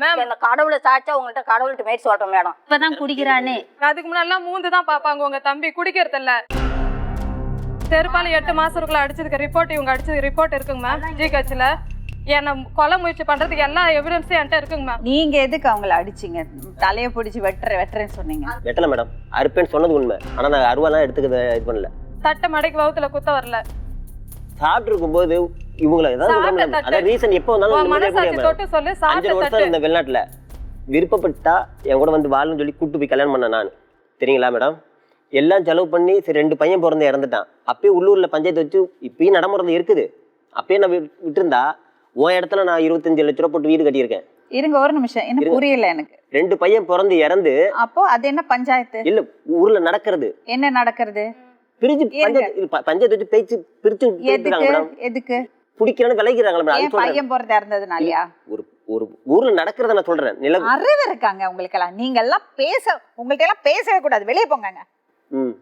Ma'am இந்த கடவுளை சாச்சா உங்கள்கிட்ட கடவுள்கிட்ட மாரி சொல்றேன் மேடம் இப்பதான் குடிக்கிறானே. அதுக்கு முன்னாடிலாம் மூந்து தான் பாப்பாங்க உங்க தம்பி. குடிக்கிறது இல்ல செருப்பால எட்டு மாசம் இருக்குள்ள அடிச்சதுக்கு ரிப்போர்ட் இவங்க அடிச்சது ரிப்போர்ட் இருக்குங்க மேம் ஜிஹெச்ல என்ன கொலை முயற்சி பண்றதுக்கு எல்லா எவிடன்ஸும் என்கிட்ட இருக்குங்க மேம் நீங்க எதுக்கு அவங்கள அடிச்சீங்க? தலைய பிடிச்சி வெட்டுற வெட்டுறேன்னு சொன்னீங்க. வெட்டல மேடம் அறுப்பேன்னு சொன்னது உண்மை. ஆனா நான் அருவாலாம் எடுத்துக்க இது பண்ணல. தட்டை மடைக்கு வகுத்துல குத்த வரல. சாப்பிட்டு இருக்கும்போது இவங்களை ஏதாவது ரீசன் எப்போ வந்தாலும் அஞ்சு வருஷம் இந்த வெளிநாட்டுல விருப்பப்பட்டா என் கூட வந்து வாழணும்னு சொல்லி கூட்டு போய் கல்யாணம் பண்ணேன் நான். தெரியுங்களா மேடம்? எல்லாம் செலவு பண்ணி சரி ரெண்டு பையன் பிறந்து இறந்துட்டான். அப்பயே உள்ளூர்ல பஞ்சாயத்து வச்சு இப்பயும் நடைமுறை இருக்குது. அப்பயே நான் விட்- விட்டிருந்தா உன் இடத்துல நான் இருபத்தஞ்சு லட்ச ரூபா போட்டு வீடு கட்டியிருக்கேன். இருங்க ஒரு நிமிஷம். என்ன. புரியல எனக்கு. ரெண்டு பையன் பிறந்து இறந்து அப்போ அது என்ன பஞ்சாயத்து? இல்ல ஊர்ல நடக்கிறது. என்ன நடக்கிறது? பிரிஞ்சு ஏங்க? பஞ்சாயத்து ப- பஞ்சாயத்து வச்சு பேச்சு பிரிச்சு எதுக்கு? அது சொல்றேன். பையன் பிறந்த இறந்ததுனாலயா? ஒரு ஒரு ஊர்ல நடக்கிறத நான் சொல்றேன். நில அறிவு இருக்காங்க உங்களுக்கு எல்லாம் நீங்க எல்லாம் பேச உங்கள்ட்ட எல்லாம் பேசவே கூடாது. வெளியே போங்க ம்.